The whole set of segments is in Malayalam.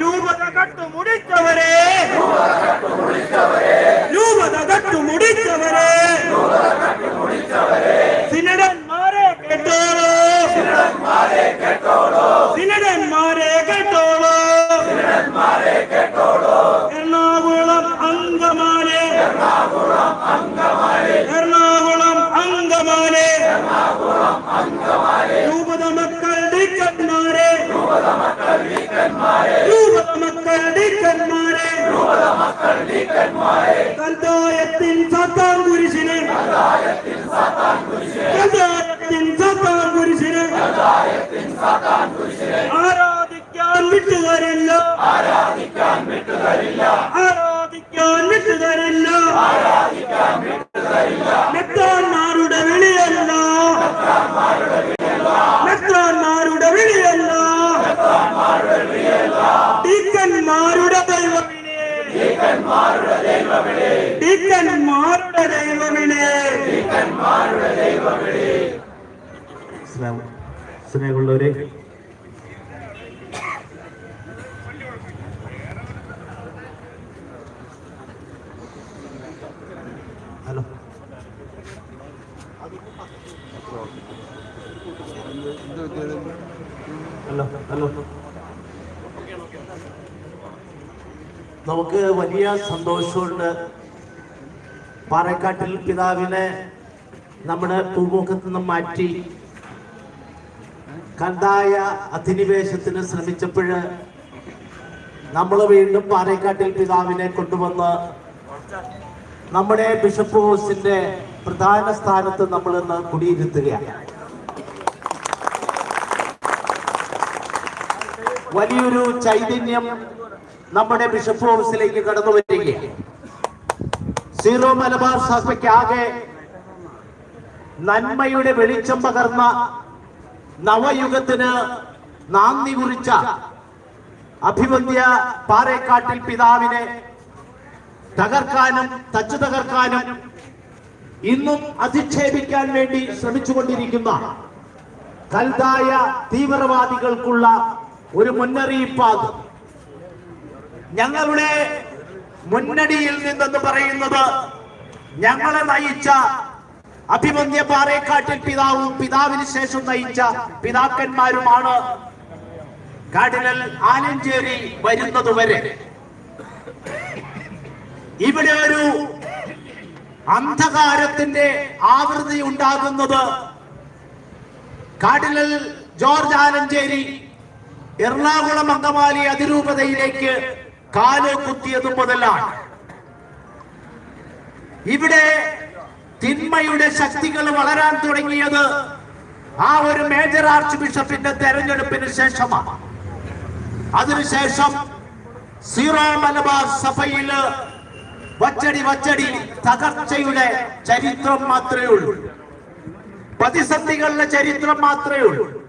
രൂപത കട്ടു മുടിച്ചവരെ രൂപത കട്ടു മുടിച്ചവരെ സിനഡന്മാരെ കേട്ടോളൂ സിനഡന്മാരെ കേട്ടോളൂ എറണാകുളം അങ്കമാലെ എറണാകുളം അങ്കമാലെ രൂപത മക്കൾ ഡീക്കന്മാരെ കന്തായത്തിൻ സത്താൻ കുരിശിന്. കന്തായത്തിൻ സത്താൻ കുരിശിന്. ആരാധിക്കാൻ വിട്ടുതരില്ല ആരാധിക്കാൻ വിട്ടുതരില്ല മെത്താന്മാരുടെ വിളിയല്ല. മെത്താന്മാരുടെ വിളിയല്ല ഡീക്കന്മാരുടെ ദൈവമിനെ ഇക്കന്മാരുടെ ദൈവമിനെ ഇക്കന്മാരുടെ ദൈവമിനെ സ്നേഹമുള്ളവരെ നമുക്ക് വലിയ സന്തോഷമുണ്ട്. പാറക്കാട്ടിൽ പിതാവിനെ നമ്മുടെ പൂമുഖത്ത് നിന്ന് മാറ്റി. കണ്ടായ അധിനിവേശത്തിന് ശ്രമിച്ചപ്പോൾ നമ്മൾ വീണ്ടും പാറക്കാട്ടിൽ പിതാവിനെ കൊണ്ടുവന്ന് നമ്മുടെ ബിഷപ്പ് ഹോസിന്റെ പ്രധാന സ്ഥാനത്ത് നമ്മൾ ഇന്ന് കുടിയിരുത്തുകയാണ്. വലിയൊരു ചൈതന്യം നമ്മുടെ ബിഷപ്പ് ഹൗസിലേക്ക് കടന്നു വരികയാണ്. സീറോ മലബാർ സഭയ്ക്കാകെ നന്മയുടെ വെളിച്ചം പകർന്ന നവയുഗത്തിന് നാന്ദി കുറിച്ച അഭിവന്ധ്യ പാറേക്കാട്ടിൽ പിതാവിനെ തകർക്കാനും തച്ചു തകർക്കാനും ഇന്നും അധിക്ഷേപിക്കാൻ വേണ്ടി ശ്രമിച്ചുകൊണ്ടിരിക്കുന്ന കൽതായ തീവ്രവാദികൾക്കുള്ള ഒരു മുന്നറിയിപ്പാണ് ഞങ്ങളുടെ മുന്നണിയിൽ നിന്നെന്ന് പറയുന്നത് ഞങ്ങളെ നയിച്ച അഭിമന്യ പാറേക്കാട്ടിൽ പിതാവും പിതാവിന് ശേഷം നയിച്ച പിതാക്കന്മാരുമാണ് കാർഡിനൽ ആലഞ്ചേരി വരുന്നതുവരെ ഇവിടെ ഒരു അന്ധകാരത്തിന്റെ ആവൃത്തി ഉണ്ടാകുന്നത് കാർഡിനൽ ജോർജ് ആലഞ്ചേരി എറണാകുളം അങ്കമാലി അതിരൂപതയിലേക്ക് കാൽ കുത്തിയതു മുതലാണ്. ഇവിടെ തിന്മയുടെ ശക്തികൾ വളരാൻ തുടങ്ങിയത് ആ ഒരു മേജർ ആർച്ച് ബിഷപ്പിന്റെ തെരഞ്ഞെടുപ്പിന് ശേഷമാണ്. അതിനുശേഷം സീറോ മലബാർ സഭയിൽ വച്ചടി വച്ചടി തകർച്ചയുടെ ചരിത്രം മാത്രമേ ഉള്ളൂ. പ്രതിസന്ധികളുടെ ചരിത്രം മാത്രമേ ഉള്ളൂ.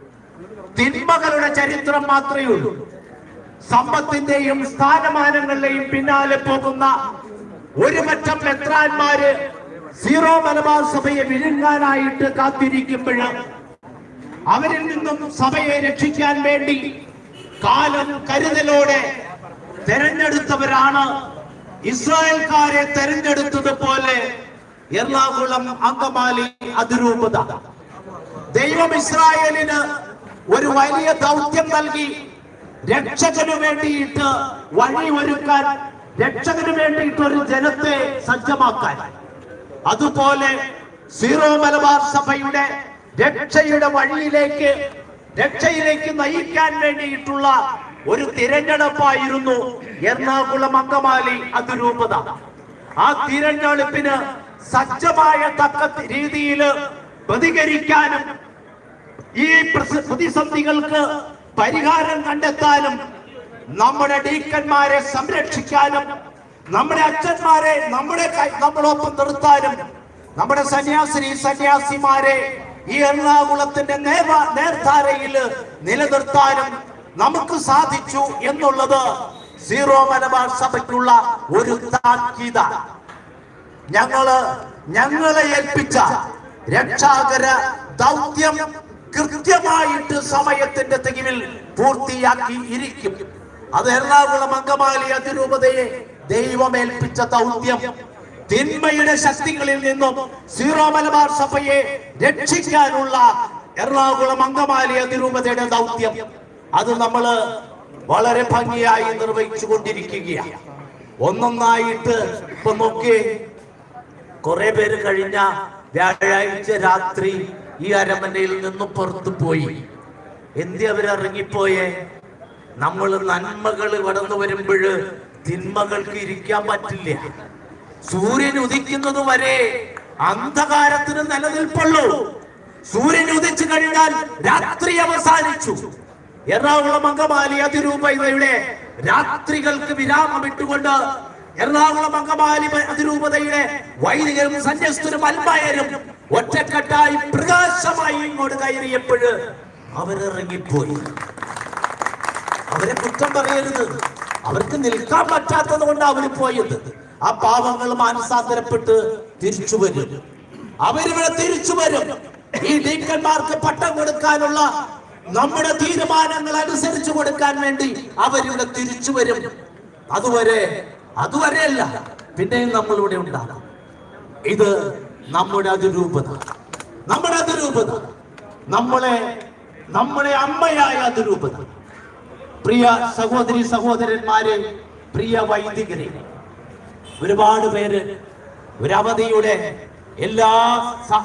തിന്മകളുടെ ചരിത്രം മാത്രമേ ഉള്ളൂ. സമ്പത്തിന്റെയും സ്ഥാനമാനങ്ങളുടെയും പിന്നാലെ പോകുന്ന ഒരു മറ്റം മെത്രാന്മാര് സീറോ മലബാർ സഭയെ വിഴുങ്ങാനായിട്ട് കാത്തിരിക്കുമ്പോൾ അവരിൽ നിന്നും സഭയെ രക്ഷിക്കാൻ വേണ്ടി കാലം കരുതലോടെ തെരഞ്ഞെടുത്തവരാണ് ഇസ്രായേൽക്കാരെ തെരഞ്ഞെടുത്തതുപോലെ എറണാകുളം അങ്കമാലി അതിരൂപത. ദൈവം ഇസ്രായേലിന് ഒരു വലിയ ദൗത്യം നൽകി രക്ഷകന് വേണ്ടിയിട്ട് വഴി ഒരുക്കാൻ രക്ഷകന് വേണ്ടിയിട്ട് ഒരു ജനത്തെ സജ്ജമാക്കാൻ. അതുപോലെ സീറോ മലബാർ സഭയുടെ രക്ഷയുടെ വഴിയിലേക്ക് രക്ഷയിലേക്ക് നയിക്കാൻ വേണ്ടിയിട്ടുള്ള ഒരു തിരഞ്ഞെടുപ്പായിരുന്നു എറണാകുളം അങ്കമാലി അതിരൂപത. ആ തിരഞ്ഞെടുപ്പിന് സജ്ജമായ തക്ക രീതിയിൽ പ്രതികരിക്കാനും ഈ പ്രതിസന്ധികൾക്ക് പരിഹാരം കണ്ടെത്താനും നമ്മുടെ ഡീക്കന്മാരെ സംരക്ഷിക്കാനും നമ്മുടെ അച്ഛന്മാരെ നമ്മുടെ നമ്മളൊപ്പം നിർത്താനും നമ്മുടെ സന്യാസിനി സന്യാസിമാരെ ഈ എറണാകുളത്തിന്റെ നേർധാരയിൽ നിലനിർത്താനും നമുക്ക് സാധിച്ചു എന്നുള്ളത് സീറോ മലബാർ സഭയ്ക്കുള്ള ഒരു താക്കീത. ഞങ്ങൾ ഞങ്ങളെ ഏൽപ്പിച്ച രക്ഷാകര ദൗത്യം കൃത്യമായിട്ട് സമയത്തിന്റെ തികവിൽ പൂർത്തിയാക്കി ഇരിക്കും. അത് എറണാകുളം അങ്കമാലി അതിരൂപതയെ ദൈവമേൽപ്പിച്ച ദൗത്യം. തിന്മയുടെ ശക്തികളിൽ നിന്നും സീറോ മലബാർ സഭയെ രക്ഷിക്കാനുള്ള എറണാകുളം അങ്കമാലി അതിരൂപതയുടെ ദൗത്യം. അത് നമ്മൾ വളരെ ഭംഗിയായി നിർവഹിച്ചു കൊണ്ടിരിക്കുകയാണ് ഒന്നൊന്നായിട്ട് ഇപ്പൊ നോക്കി കുറെ പേര് കഴിഞ്ഞ വ്യാഴാഴ്ച രാത്രി ഈ അരമനയിൽ നിന്ന് പുറത്തു പോയി. എന്തി അവരിറങ്ങിപ്പോയേ നമ്മൾ നന്മകൾ കടന്നു വരുമ്പോൾ തിന്മകൾക്ക് ഇരിക്കാൻ പറ്റില്ല. സൂര്യൻ ഉദിക്കുന്നത് വരെ അന്ധകാരത്തിന് നിലനിൽപ്പുള്ളൂ. സൂര്യൻ ഉദിച്ചു കഴിഞ്ഞാൽ രാത്രി അവസാനിച്ചു. എറണാകുളം അങ്കമാലി അതിരൂപതയുടെ രാത്രികൾക്ക് വിരാമമിട്ടുകൊണ്ട് എറണാകുളം അങ്കമാലി അതിരൂപതയുടെ വൈദികരും സന്യസ്തരും അൽമായരും ഒറ്റക്കെട്ടായി പ്രകാശമായി ഇങ്ങോട്ട് കയറിയപ്പോഴ് അവരിറങ്ങിപ്പോയി. അവരെ കുറ്റം പറയരുത്. അവർക്ക് നിൽക്കാൻ പറ്റാത്തത് കൊണ്ട് അവർ പോയത്. ആ പാവങ്ങൾ മാനസാന്തരപ്പെട്ട് തിരിച്ചു വരും. അവരിവിടെ തിരിച്ചു വരും. ഈ ഡീക്കന്മാർക്ക് പട്ടം കൊടുക്കാനുള്ള നമ്മുടെ തീരുമാനങ്ങൾ അനുസരിച്ചു കൊടുക്കാൻ വേണ്ടി അവരിവിടെ തിരിച്ചു വരും. അതുവരെ അതുവരെയല്ല പിന്നെയും നമ്മളിവിടെ ഉണ്ടാകും. ഇത് നമ്മുടെ അതിരൂപത. നമ്മുടെ അതിരൂപത. നമ്മളെ നമ്മുടെ അമ്മയായ അതിരൂപത. പ്രിയ സഹോദരി സഹോദരന്മാരെ പ്രിയ വൈദികരെ ഒരുപാട് പേര് ഒരവധിയുടെ എല്ലാ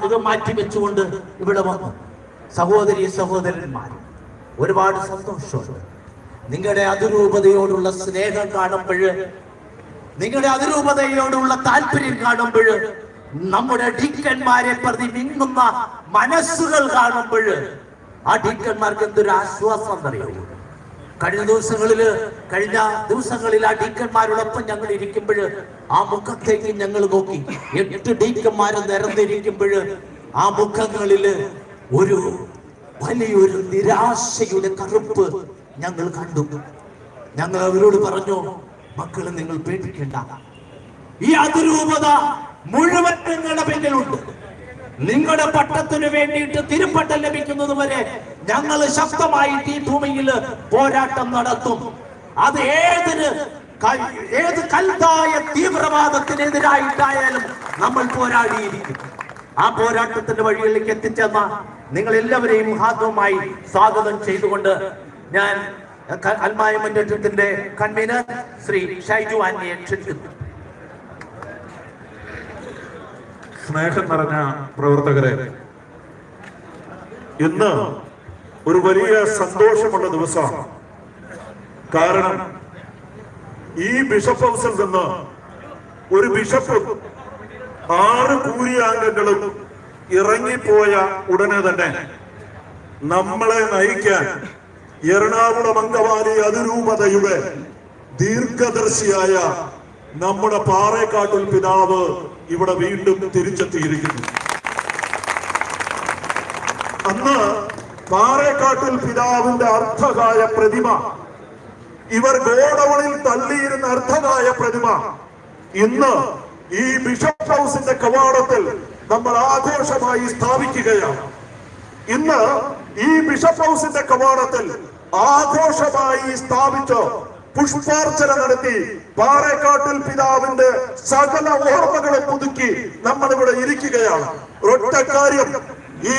ഇതും മാറ്റി വെച്ചുകൊണ്ട് ഇവിടെ വന്നു. സഹോദരി സഹോദരന്മാർ ഒരുപാട് സന്തോഷമുണ്ട്. നിങ്ങളുടെ അതിരൂപതയോടുള്ള സ്നേഹം കാണുമ്പോൾ നിങ്ങളുടെ അതിരൂപതയോടുള്ള താല്പര്യം കാണുമ്പോൾ നമ്മുടെ ഡീക്കന്മാരെ പ്രതി മിങ്ങുന്ന മനസ്സുകൾ കാണുമ്പോൾ ആ ഡീക്കന്മാർക്ക് എന്തൊരു ആശ്വാസം എന്നറിയുമോ കഴിഞ്ഞ ദിവസങ്ങളിൽ കഴിഞ്ഞ ദിവസങ്ങളിൽ ആ ഡീക്കന്മാരോടൊപ്പം ഞങ്ങൾ ഇരിക്കുമ്പോൾ ആ മുഖത്തേക്ക് ഞങ്ങൾ നോക്കി. എട്ട് ഡീക്കന്മാര് നിരന്നിരിക്കുമ്പോൾ ആ മുഖങ്ങളിൽ ഒരു വലിയൊരു നിരാശയുടെ കറുപ്പ് ഞങ്ങൾ കണ്ടു. ഞങ്ങൾ അവരോട് പറഞ്ഞു മക്കളെ നിങ്ങൾ പേടിക്കേണ്ട. ഈ അതിരൂപത മുഴുവൻ നിങ്ങളുടെ പിന്നിലുണ്ട്. നിങ്ങളുടെ പട്ടത്തിന് വേണ്ടിയിട്ട് തിരുപ്പട്ടം ലഭിക്കുന്നത് വരെ ഞങ്ങൾ ശക്തമായിട്ട് ഈ ഭൂമിയിൽ പോരാട്ടം നടത്തും. അത് ഏതിന് ഏത് കൽതായ തീവ്രവാദത്തിനെതിരായിട്ടായാലും നമ്മൾ പോരാടിയിരിക്കും. ആ പോരാട്ടത്തിന്റെ വഴികളിലേക്ക് എത്തിച്ചെന്ന നിങ്ങൾ എല്ലാവരെയും ഹാർദവുമായി സ്വാഗതം ചെയ്തുകൊണ്ട് ഞാൻ അൽമായ മുന്നേറ്റത്തിന്റെ കൺവീനർ ശ്രീ ഷൈജു ആന്റിയെ ക്ഷണിക്കുന്നു സ്നേഹം നിറഞ്ഞ പ്രവർത്തകരെ ഇന്ന് ഒരു വലിയ സന്തോഷമുള്ള ദിവസമാണ്. കാരണം ഈ ബിഷപ്പ് ഹൗസിൽ നിന്ന് ഒരു ബിഷപ്പ് ആറ് കൂലിയാംഗങ്ങളും ഇറങ്ങിപ്പോയ ഉടനെ തന്നെ നമ്മളെ നയിക്കാൻ എറണാകുളം അങ്കവാലി അതിരൂപതയുടെ ദീർഘദർശിയായ നമ്മുടെ പാറേക്കാട്ടിൽ പിതാവ് ഇവിടെ വീണ്ടും തിരിച്ചെത്തിയിരിക്കുന്നു. അന്ന് പാറേക്കാട്ടിൽ പിതാവിന്റെ അർത്ഥകായ പ്രതിമ ഇവർ ഗോഡവണിൽ തള്ളിയിരുന്ന അർത്ഥകായ പ്രതിമ ഇന്ന് ഈ ബിഷപ്പ് ഹൗസിന്റെ കവാടത്തിൽ നമ്മൾ ആഘോഷമായി സ്ഥാപിക്കുകയാണ്. ഇന്ന് ഈ ബിഷപ്പ് ഹൗസിന്റെ കവാടത്തിൽ ആഘോഷമായി സ്ഥാപിച്ച് പുഷ്പാർച്ചന നടത്തി പാറേക്കാട്ടിൽ പിതാവിന്റെ സകല ഓർമ്മകളെ പുതുക്കി നമ്മൾ ഇവിടെ ഇരിക്കുകയാണ്. ഒരൊറ്റ കാര്യം ഈ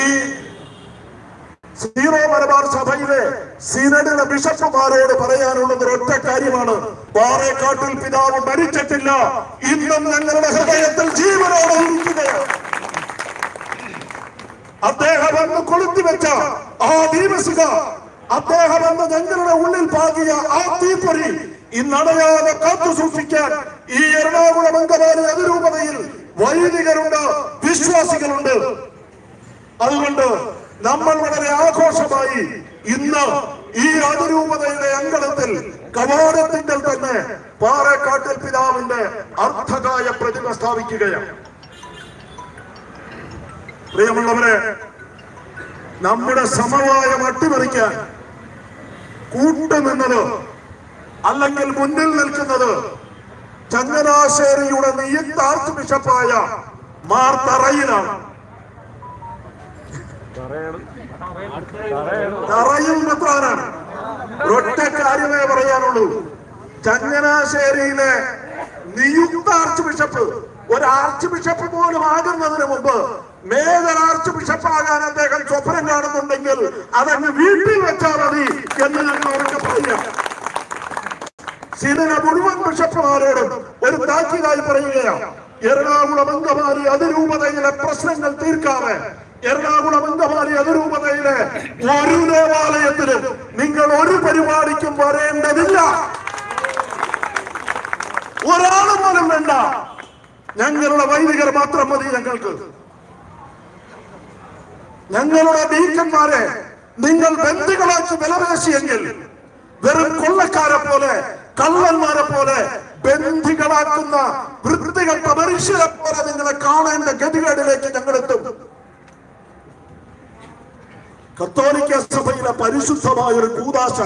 സീറോ മലബാർ സഭയിലെ സിനഡിലെ ബിഷപ്പുമാരോട് പറയാനുള്ളത് ഒറ്റ കാര്യമാണ്. പാറേക്കാട്ടിൽ പിതാവ് മരിച്ചിട്ടില്ല. ഇന്നും ഞങ്ങളുടെ ഹൃദയത്തിൽ ജീവനോടെ ഇരിക്കുകയാണ്. അദ്ദേഹം അന്ന് കൊളുത്തിവെച്ച ആ ദീപശിഖ അദ്ദേഹം എന്ന ഞങ്ങളുടെ ഉള്ളിൽ പാകിയ ആ തീപ്പൊരി ഇന്നടയാതെ കാത്തു സൂക്ഷിക്കാൻ ഈ എറണാകുളം അങ്കമാലി അതിരൂപതയിൽ വൈദികരുണ്ട് വിശ്വാസികളുണ്ട്. അതുകൊണ്ട് നമ്മൾ വളരെ ആഘോഷമായി ഇന്ന് ഈ അതിരൂപതയുടെ അങ്കണത്തിൽ കവാടത്തിങ്കൽ തന്നെ പാറക്കാട്ടിൽ പിതാവിന്റെ അർത്ഥകായ പ്രതിമ സ്ഥാപിക്കുകയാണ്. പ്രിയമുള്ളവരെ നമ്മുടെ സമവായം അട്ടിമറിക്കാൻ കൂട്ടുനിന്നത് അല്ലെങ്കിൽ മുന്നിൽ നിൽക്കുന്നത് ചങ്ങനാശ്ശേരിയുടെ നിയുക്ത ആർച്ച് ബിഷപ്പായ മാർ തറയിലാണ് തറയിൽ മെത്രാനാണ് ഒറ്റ കാര്യമേ പറയാനുള്ളൂ. ചങ്ങനാശ്ശേരിയിലെ നിയുക്ത ആർച്ച് ബിഷപ്പ് ഒരു ആർച്ച് ബിഷപ്പ് പോലും ആകുന്നതിന് മുമ്പ് മേജർ ആർച്ച് ബിഷപ്പ് ആകാൻ അദ്ദേഹം സ്വപ്നം കാണുന്നുണ്ടെങ്കിൽ അതങ്ങ് വീട്ടിൽ വെച്ചാൽ മതി എന്ന് ഞങ്ങൾ അവർക്ക് പറയാം. സിനിമ മുഴുവൻ ബിഷപ്പുമാരോടും ഒരു താക്കീതായി പറയുകയാണ്. എറണാകുളം അങ്കമാലി അതിരൂപതയിലെ പ്രശ്നങ്ങൾ തീർക്കാതെ എറണാകുളം അങ്കമാലി അതിരൂപതയിലെ ഒരു ദേവാലയത്തിലും നിങ്ങൾ ഒരു പരിപാടിക്കും വരേണ്ടതില്ല. ഒരാളും പോലും വേണ്ട. ഞങ്ങളുടെ വൈദികർ മാത്രം മതി ഞങ്ങൾക്ക്. ഞങ്ങളുടെ ഡീക്കന്മാരെ നിങ്ങൾ ബന്ധുക്കളാക്കി വിലപേശിയെങ്കിൽ വെറും കൊള്ളക്കാരെ പോലെ കള്ളന്മാരെ പോലെ ബന്ധികളാക്കുന്ന വൃത്തികെട്ട മനുഷ്യരെ പോലെ നിങ്ങളെ കാണേണ്ട ഗതികേടിലേക്ക് ഞങ്ങൾ എത്തും കത്തോലിക്ക സഭയിലെ പരിശുദ്ധമായ ഒരു കൂതാശ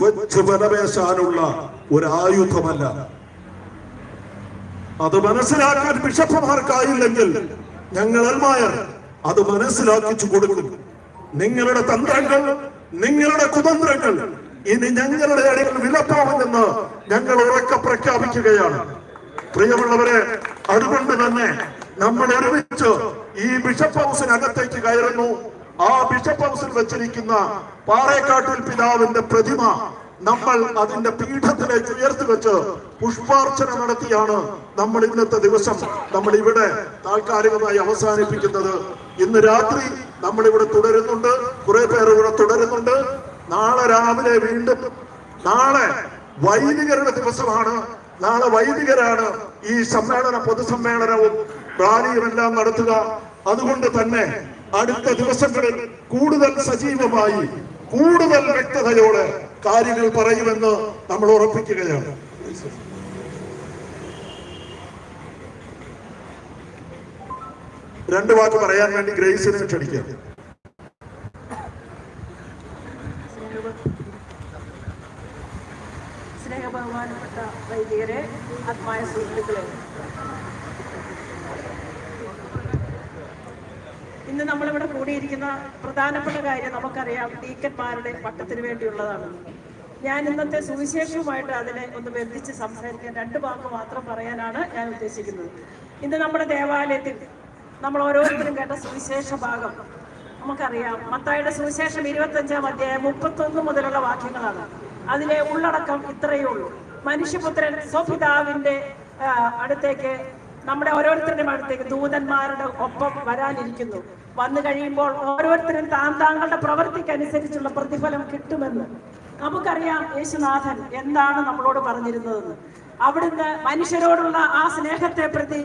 വെച്ച് വിലപേശാനുള്ള ഒരു ആയുധമല്ല അത് മനസ്സിലാക്കാൻ ബിഷപ്പുമാർക്കായില്ലെങ്കിൽ ഞങ്ങൾ അൽമായർ അത് മനസ്സിലാക്കിച്ചു കൊടുക്കും. നിങ്ങളുടെ തന്ത്രങ്ങൾ നിങ്ങളുടെ കുതന്ത്രങ്ങൾ ഇനി ഞങ്ങളുടെ ഇടയിൽ വിലപ്പോകുമെന്ന് ഞങ്ങൾ ഉറക്കെ പ്രഖ്യാപിക്കുകയാണ്. പ്രിയമുള്ളവരെ അതുകൊണ്ട് തന്നെ നമ്മൾ ഒരുമിച്ച് ഈ ബിഷപ്പ് ഹൗസിനകത്തേക്ക് കയറുന്നു. ആ ബിഷപ്പ് ഹൗസിൽ വെച്ചിരിക്കുന്ന പാറേക്കാട്ടിൽ പിതാവിന്റെ പ്രതിമ നമ്മൾ അതിന്റെ പീഠത്തിലേക്ക് ഉയർത്തി വെച്ച് പുഷ്പാർച്ചന നടത്തിയാണ് നമ്മൾ ഇന്നത്തെ ദിവസം. നമ്മൾ ഇവിടെ താൽക്കാലികമായി അവസാനിപ്പിക്കുന്നത്. ഇന്ന് രാത്രി നമ്മൾ ഇവിടെ തുടരുന്നുണ്ട്. കുറെ പേർ ഇവിടെ തുടരുന്നുണ്ട്. നാളെ രാവിലെ വീണ്ടും നാളെ വൈദികരുടെ ദിവസമാണ്. നാളെ വൈദികരാണ് ഈ സമ്മേളന പൊതുസമ്മേളനവും റാലിയും എല്ലാം നടത്തുക. അതുകൊണ്ട് തന്നെ അടുത്ത ദിവസങ്ങളിൽ കൂടുതൽ സജീവമായി കൂടുതൽ വ്യക്തതയോടെ കാര്യങ്ങൾ പറയുമെന്ന് നമ്മൾ ഉറപ്പിക്കുകയാണ്. രണ്ട് വാക്ക് പറയാൻ വേണ്ടി ഗ്രേസിനെ ക്ഷണിക്കാം. സ്നേഹബഹുമാനപ്പെട്ട വൈദികരെ ആത്മായ സുഹൃത്തുക്കളെ ഇന്ന് നമ്മളിവിടെ കൂടിയിരിക്കുന്ന പ്രധാനപ്പെട്ട കാര്യം നമുക്കറിയാം ഡീക്കന്മാരുടെ പട്ടത്തിന് വേണ്ടിയുള്ളതാണ്. ഞാൻ ഇന്നത്തെ സുവിശേഷവുമായിട്ട് അതിനെ ഒന്ന് ബന്ധിച്ച് സംസാരിക്കാൻ രണ്ട് വാക്ക് മാത്രം പറയാനാണ് ഞാൻ ഉദ്ദേശിക്കുന്നത്. ഇന്ന് നമ്മുടെ ദേവാലയത്തിൽ നമ്മൾ ഓരോരുത്തരും കേട്ട സുവിശേഷ ഭാഗം നമുക്കറിയാം. മത്തായുടെ സുവിശേഷം ഇരുപത്തഞ്ചാം അധ്യായം മുപ്പത്തൊന്ന് മുതലുള്ള വാക്യങ്ങളാണ്. അതിലെ ഉള്ളടക്കം ഇത്രയേ ഉള്ളൂ. മനുഷ്യപുത്രൻ സ്വപിതാവിന്റെ അടുത്തേക്ക് നമ്മുടെ ഓരോരുത്തരുടെയും അടുത്തേക്ക് ദൂതന്മാരുടെ ഒപ്പം വരാനിരിക്കുന്നു. വന്നു കഴിയുമ്പോൾ ഓരോരുത്തരും താൻ താങ്കളുടെ പ്രവൃത്തിക്കനുസരിച്ചുള്ള പ്രതിഫലം കിട്ടുമെന്ന് നമുക്കറിയാം യേശുനാഥൻ എന്താണ് നമ്മളോട് പറഞ്ഞിരുന്നതെന്ന്. അവിടുന്ന് മനുഷ്യരോടുള്ള ആ സ്നേഹത്തെ പ്രതി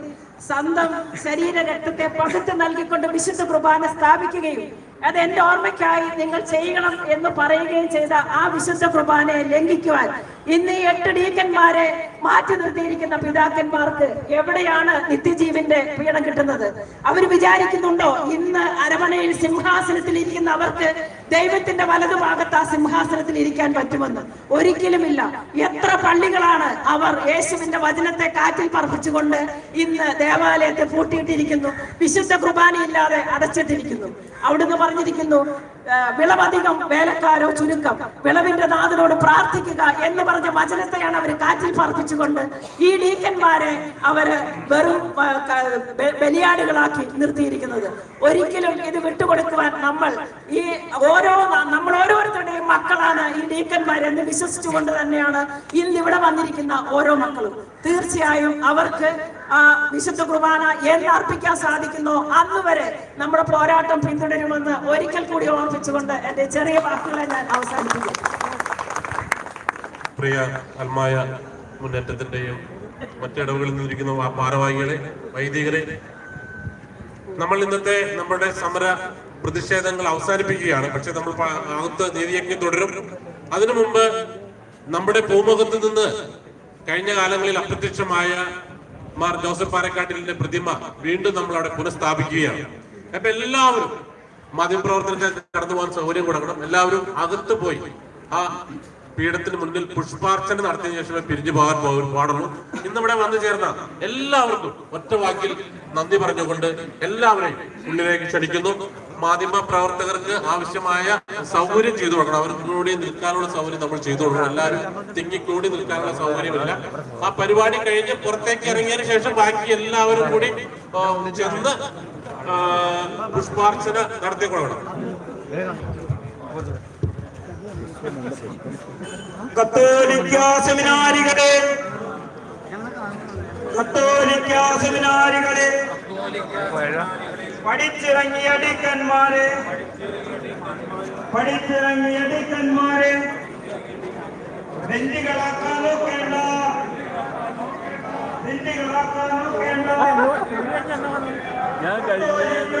സ്വന്തം ശരീര രക്തത്തെ പകുത്ത് നൽകിക്കൊണ്ട് വിശുദ്ധ കുർബാന സ്ഥാപിക്കുകയും അത് എന്റെ ഓർമ്മയ്ക്കായി നിങ്ങൾ ചെയ്യണം എന്ന് പറയുകയും ചെയ്ത ആ വിശുദ്ധ കുർബാനയെ ലംഘിക്കുവാൻ ഇന്ന് ഈ എട്ട് ഡീക്കന്മാരെ മാറ്റി നിർത്തിയിരിക്കുന്ന പിതാക്കന്മാർക്ക് എവിടെയാണ് നിത്യജീവിന്റെ പീഡം കിട്ടുന്നത്? അവർ വിചാരിക്കുന്നുണ്ടോ ഇന്ന് അരമണയിൽ സിംഹാസനത്തിൽ ഇരിക്കുന്ന അവർക്ക് ദൈവത്തിന്റെ വലതുഭാഗത്ത് ആ സിംഹാസനത്തിൽ ഇരിക്കാൻ പറ്റുമെന്ന്? ഒരിക്കലുമില്ല. എത്ര പള്ളികളാണ് അവർ യേശുവിന്റെ വചനത്തെ കാറ്റിൽ പറപ്പിച്ചുകൊണ്ട് ഇന്ന് ദേവാലയത്തെ പൂട്ടിയിട്ടിരിക്കുന്നു. വിശുദ്ധ കുർബാനയില്ലാതെ അടച്ചിട്ടിരിക്കുന്നു. അവിടുന്ന് പറഞ്ഞിരിക്കുന്നു വിളവധികം വേലക്കാരോ ചുരുക്കം. വിളവിന്റെ നാഥനോട് പ്രാർത്ഥിക്കുക എന്ന് പറഞ്ഞ വചനത്തെയാണ് അവർ കാറ്റിൽ പറപ്പിച്ചുകൊണ്ട് ഈ ഡീക്കന്മാരെ അവർ വെറും ബലിയാടുകളാക്കി നിർത്തിയിരിക്കുന്നത്. ഒരിക്കലും ഇത് വിട്ടുകൊടുക്കുവാൻ നമ്മൾ ഈ ഓരോ നമ്മൾ ഓരോരുത്തരുടെയും മക്കളാണ് ഈ ഡീക്കന്മാരെന്ന് വിശ്വസിച്ചുകൊണ്ട് തന്നെയാണ് ഇന്ന് ഇവിടെ വന്നിരിക്കുന്ന ഓരോ മക്കളും. തീർച്ചയായും അവർക്ക് ആ വിശുദ്ധ കുർബാന എന്ന് അർപ്പിക്കാൻ സാധിക്കുന്നു. അന്ന് വരെ നമ്മുടെ പോരാട്ടം പിന്തുടരുമെന്ന് ഒരിക്കൽ കൂടി ഓർമ്മിച്ചുകൊണ്ട് എന്റെ ചെറിയ വാക്കുകളെ ഞാൻ അവസാനിപ്പിക്കും പ്രിയ അൽമായ മുന്നേറ്റത്തിന്റെയും മറ്റിടവുകളിൽ നിന്നിരിക്കുന്ന ഭാരവാഹികളെ വൈദികരെ നമ്മൾ ഇന്നത്തെ നമ്മുടെ സമര പ്രതിഷേധങ്ങൾ അവസാനിപ്പിക്കുകയാണ്. പക്ഷെ നമ്മൾ അകത്ത് നീതിയജ്ഞം തുടരും. അതിനു മുമ്പ് നമ്മുടെ പൂമുഖത്ത് നിന്ന് കഴിഞ്ഞ കാലങ്ങളിൽ അപ്രത്യക്ഷമായ മാർ ജോസഫ് പാറക്കാട്ടിലിന്റെ പ്രതിമ വീണ്ടും നമ്മൾ അവിടെ പുനഃസ്ഥാപിക്കുകയാണ്. അപ്പൊ എല്ലാവരും മാധ്യമപ്രവർത്തനത്തെ കടന്നു പോകാൻ സൗകര്യം കൊടുക്കണം. എല്ലാവരും അകത്ത് പോയി. ആ പീഠത്തിന് മുന്നിൽ പുഷ്പാർച്ചന നടത്തിയതിനു ശേഷമേ പിരിഞ്ഞു പോകാൻ പാടുള്ളൂ. ഇന്ന് ഇവിടെ വന്നു ചേർന്ന എല്ലാവർക്കും ഒറ്റ വാക്കിൽ നന്ദി പറഞ്ഞുകൊണ്ട് എല്ലാവരെയും ഉള്ളിലേക്ക് ക്ഷണിക്കുന്നു. മാധ്യമ പ്രവർത്തകർക്ക് ആവശ്യമായ സൗകര്യം ചെയ്തു കൊടുക്കണം. അവർക്ക് കൂടി നിൽക്കാനുള്ള സൗകര്യം നമ്മൾ ചെയ്തു കൊടുക്കണം. എല്ലാവരും തിങ്ങിക്കൂടി നിൽക്കാനുള്ള സൗകര്യമില്ല. ആ പരിപാടി കഴിഞ്ഞ് പുറത്തേക്ക് ഇറങ്ങിയതിന് ശേഷം ബാക്കി എല്ലാവരും കൂടി ചെന്ന് പുഷ്പാർച്ചന നടത്തിക്കൊള്ളണം. കത്തോലിക്ക സെമിനാരികളെ കത്തോലിക്ക സെമിനാരികളെ. പഠിച്ചിറങ്ങിയ ഡിക്കന്മാരെ പഠിച്ചിറങ്ങിയ ഡിക്കന്മാരെ ബന്ദികളാക്കാൻ നോക്കേണ്ട. ഞാൻ നോക്കേണ്ട.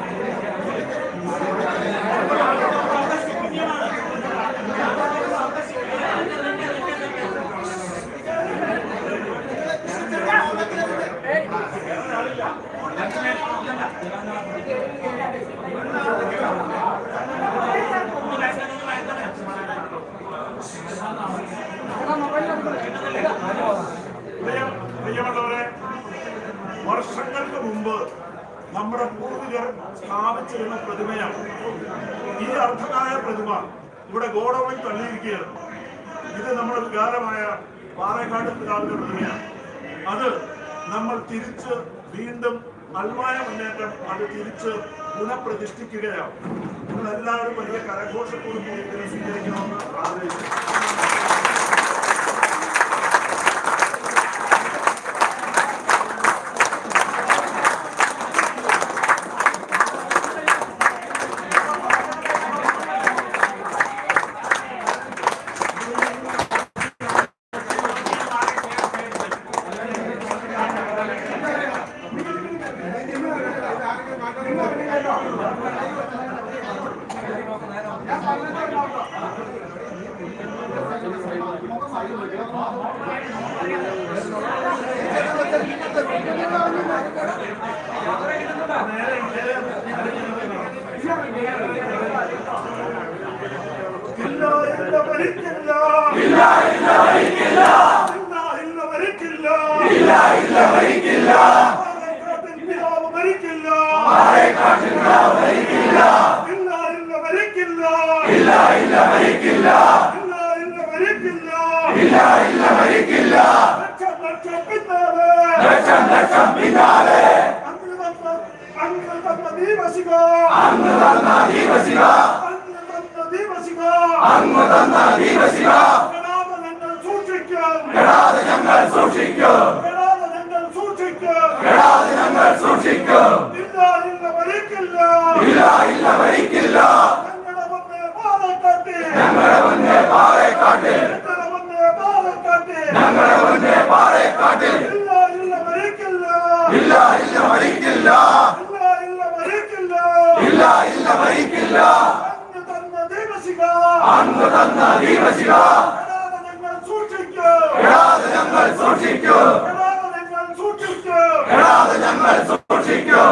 പ്രിയ- പ്രിയമുള്ളവരെ വർഷങ്ങൾക്ക് മുമ്പ് നമ്മുടെ പൂർവികർ സ്ഥാപിച്ചിരുന്ന പ്രതിമയാണ് ഈ അർത്ഥമായ പ്രതിമ ഇവിടെ ഗോഡൌണിൽ തള്ളിയിരിക്കുകയാണ് ഇത് നമ്മുടെ വികാരമായ പാറേക്കാട് പിതാവിന്റെ പ്രതിമയാണ് അത് നമ്മൾ തിരിച്ച് വീണ്ടും അൽമായ മുന്നേറ്റം അത് തിരിച്ച് പുനഃപ്രതിഷ്ഠിക്കുകയാണ്. നമ്മൾ എല്ലാവരും വലിയ കരഘോഷത്തോടും കൂടി ഇതിനെ സ്വീകരിക്കണമെന്ന് ആഗ്രഹിക്കുന്നു. ഇല്ല ഇല്ല മരിക്കില്ല. ഇല്ല ഇല്ല മരിക്കില്ല ലക്ഷം ലക്ഷം പിന്നാലെ ലക്ഷം ലക്ഷം പിന്നാലെ അങ്ങ് തന്ന അങ്ങ് തന്ന ദീപശിക അങ്ങ് തന്ന ദീപശിക അങ്ങ് തന്ന ദീപശിക അങ്ങ് തന്ന ദീപശിക കെടാതെ ഞങ്ങൾ സൂക്ഷിക്കും കെടാതെ ഞങ്ങൾ സൂക്ഷിക്കും കെടാതെ ഞങ്ങൾ സൂക്ഷിക്കും കെടാതെ ഞങ്ങൾ സൂക്ഷിക്കും ഇല്ല ഇല്ല മരിക്കില്ല ഇല്ല ഇല്ല മരിക്കില്ല ഞങ്ങളെ വന്ന് പാറക്കാട്ടി ഞങ്ങളുടെ മുന്നേ പാറക്കാട്ടി ഞങ്ങളുടെ മുന്നേ ഞങ്ങളുടെ മുന്നേ ഇല്ല ഇല്ല മരിക്കില്ല ഇല്ല ഇല്ല മരിക്കില്ല അന്ന് തന്ന ഞങ്ങൾ സൂക്ഷിക്കും. ഞങ്ങൾ സൂക്ഷിക്കും. സൂക്ഷിക്കും. ഞങ്ങൾ സൂക്ഷിക്കും.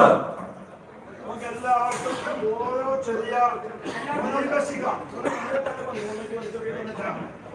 ഓരോ ചെറിയ